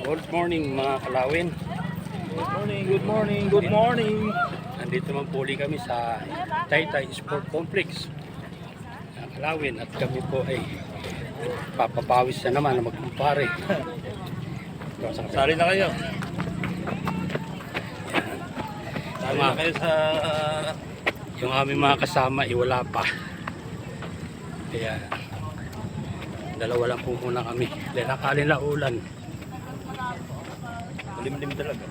Good morning mga kalawin. Good morning, good morning, good morning. Nandito naman po kami sa Taytay Sport Complex. Mga kalawin at kami po ay papapawis na naman na magkumpare. Sali na kayo. Sali na kayo sa... Yung aming mga kasama ay wala pa. Kaya dalawa lang po muna kami. Dahil nakalin na ulan. Limlim talaga.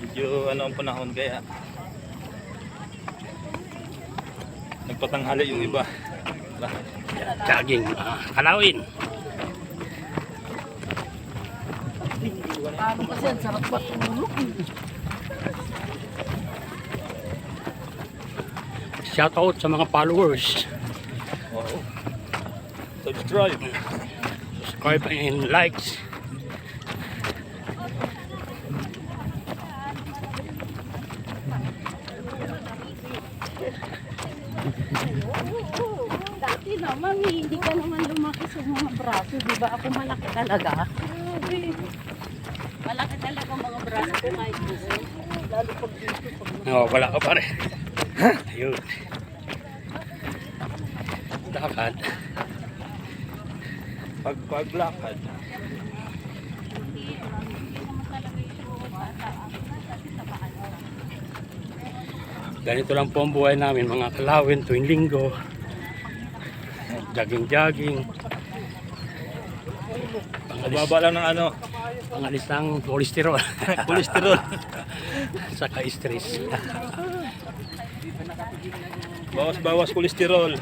Medyo ano ang panahon kaya. Nagpatanghali yung iba. Jogging mga kalawin. Paano kasi ang sarap matulog. Shout out sa mga followers. Wow. Subscribe. Subscribe and likes. Dati naman, eh, hindi ka naman lumaki sa mga braso. Di ba ako malaki talaga? Malaki talaga mga braso ko kahit gusto. Lalo pag dito. Pag No, wala ka pare. Ayun. Lakad. Pag paglakad. Ganito lang po ang buhay namin mga kalawin tuwing linggo. Jogging-jogging. Pangalis, Mababa lang ng ano, pangalis ng kolesterol. kolesterol. Saka stress. Bawas-bawas kolesterol.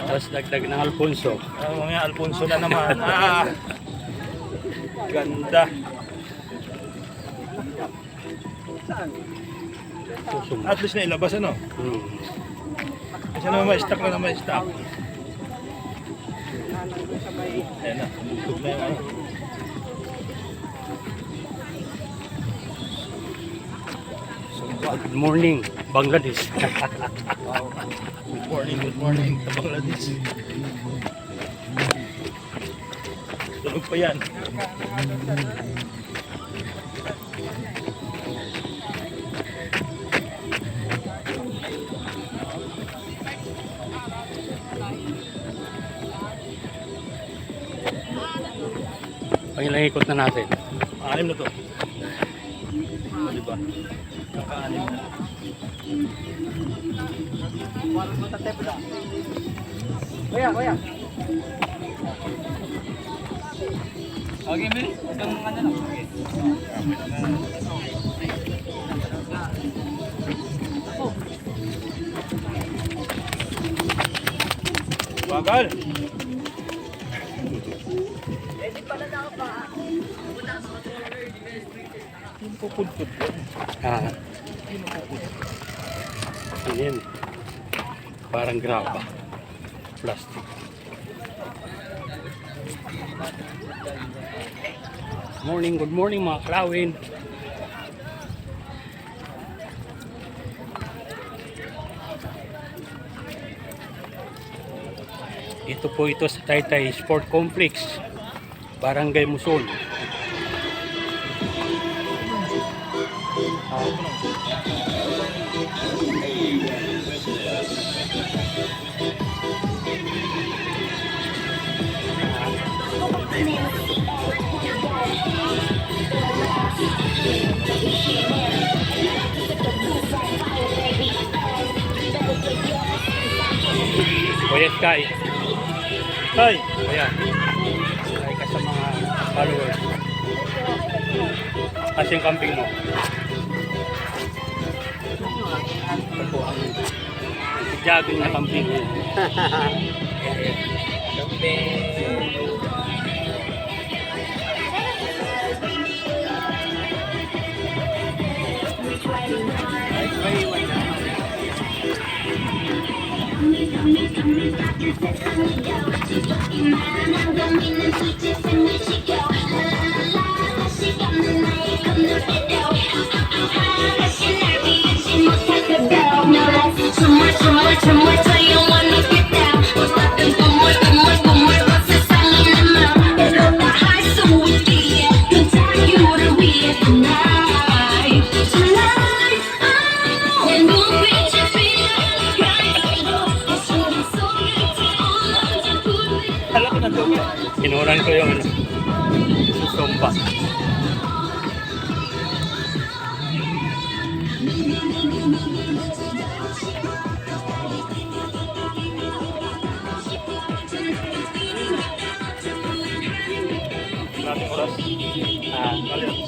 Tapos dagdag ng Alfonso. Ah, mga Alfonso na naman. Ah, ganda. At least na ilabas ano. Hmm. Kasi naman may stock na naman may stock. Ayan na, bugtog na yung ano. Good morning, Bangladesh. Wow. Good morning, good morning Bangladesh. Tulog pa yan. Pangilang ikot na natin. Anim na to. Diba? Kaka-anim na. Kuya, kuya. Okay, Mel. Itong ano lang. Bagal. Yung pupudpud ko. Ah. Ano yan? Parang graba. Plastic. Morning, good morning mga kalawin. Ito po ito sa Taytay Sport Complex, Barangay Muson. Kuya Sky, Ay! Kuya, followers. Kasi yung camping mo. Ito po ang jogging na camping mo. Too much, too much, too much, till you. wanna susumba.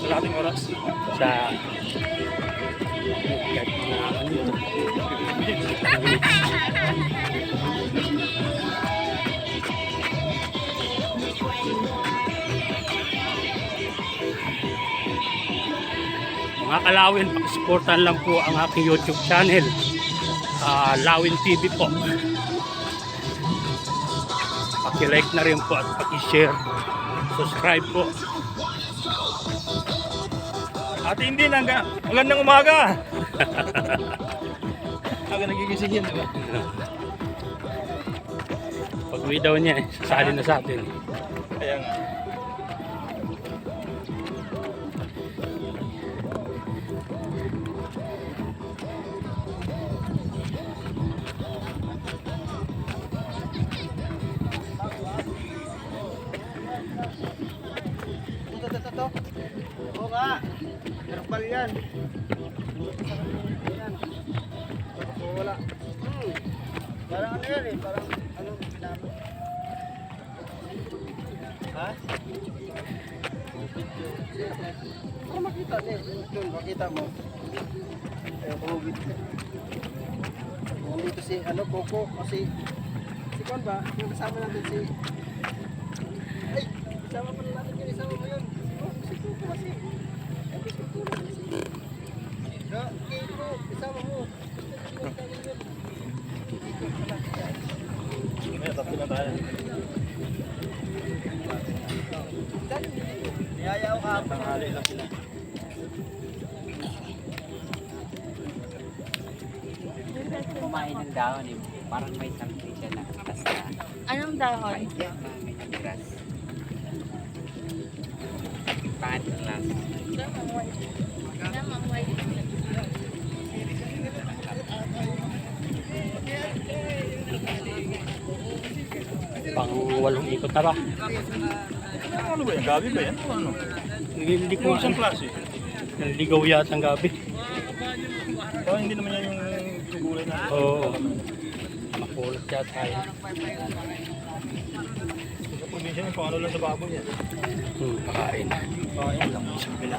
Kalating oras. Ah, Mga kalawin, pakisuportan lang po ang aking YouTube channel. Ah, Lawin TV po. Paki-like na rin po at paki-share. Subscribe po. Ate hindi na nga. Magandang umaga. Aga nagigising yan, di ba? Pag uwi daw niya, eh, sasali na sa atin. Kaya nga. Yan. Wala. Hmm. Parang ano yan eh. Parang ano ginamit. Ha? Para makita niya. Yun, makita mo. Ayaw kumugit. Nandito si ano, Coco. Kasi si Kon ba? Yung kasama natin si... Ay! Kasama pa natin yung isama mo yun. Oh, si Coco kasi. Ay, si Coco kasi. No, Coco, isama mo. May tatlo na tayo. Niyayaw ka. Tanghali lang sila. kumain ng dahon eh. Parang may something siya na basta Anong dahon? grass. Pangit ng lasa. Pang walong ikot na ba? Ano ba yan? Gabi ba yan? Ano? Hindi ko isang klase. Naligaw yata ang gabi. Oh, hindi naman yan yung gulay na. Oo. Makulot yata yun. Sa probinsya yung pang ano lang sa baboy yan. Hmm, pakain. Oh, yan lang. Sa kabila.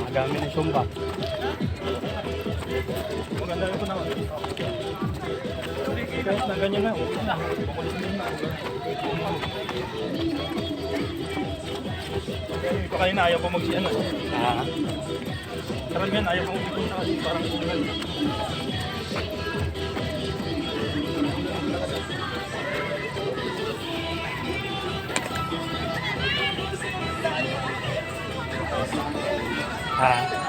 mga dami ng sumba. Maganda rin ito naman. Kahit na ganyan na, okay na. Kukulit din na. Ito kanina ayaw pa mag ano. Ah, Karamihan ayaw pa magpunta kasi parang ah,